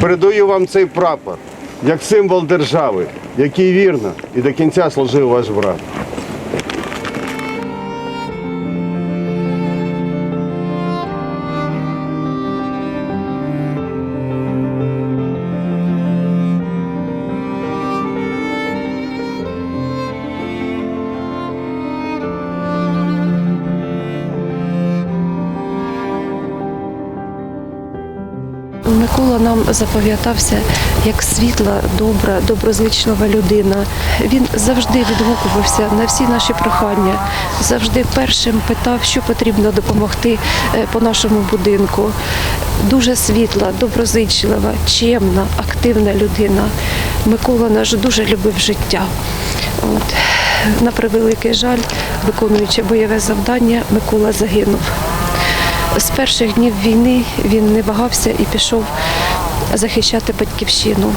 Передаю вам цей прапор як символ держави, який вірно і до кінця служив ваш брат. Микола нам запам'ятався як світла, добра, доброзичлива людина. Він завжди відгукувався на всі наші прохання, завжди першим питав, що потрібно допомогти е, по нашому будинку. Дуже світла, доброзичлива, чемна, активна людина. Микола наш дуже любив життя. От. На превеликий жаль, виконуючи бойове завдання, Микола загинув. З перших днів війни він не вагався і пішов захищати батьківщину.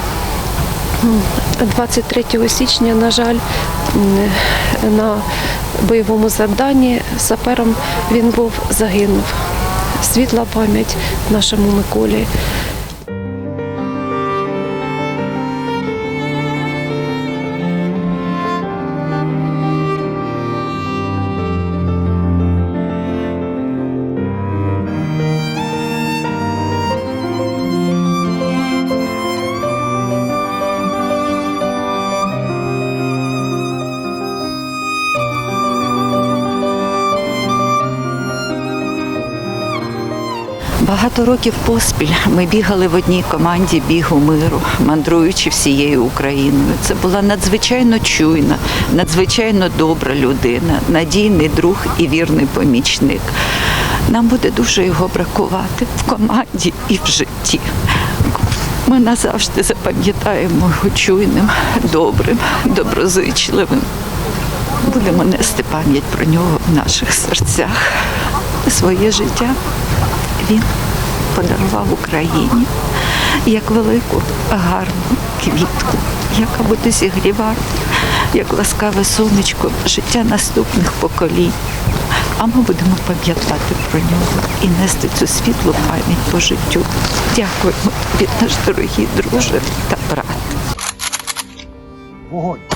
23 січня, на жаль, на бойовому завданні сапером він був загинув. Світла пам'ять нашому Миколі. Багато років поспіль ми бігали в одній команді бігу миру, мандруючи всією Україною. Це була надзвичайно чуйна, надзвичайно добра людина, надійний друг і вірний помічник. Нам буде дуже його бракувати в команді і в житті. Ми назавжди запам'ятаємо його чуйним, добрим, доброзичливим. Будемо нести пам'ять про нього в наших серцях. Своє життя він подарував Україні як велику гарну квітку, яка буде зігрівати, як ласкаве сонечко життя наступних поколінь. А ми будемо пам'ятати про нього і нести цю світлу пам'ять по життю. Дякуємо тобі, наш дорогий друже та брат. Вогонь!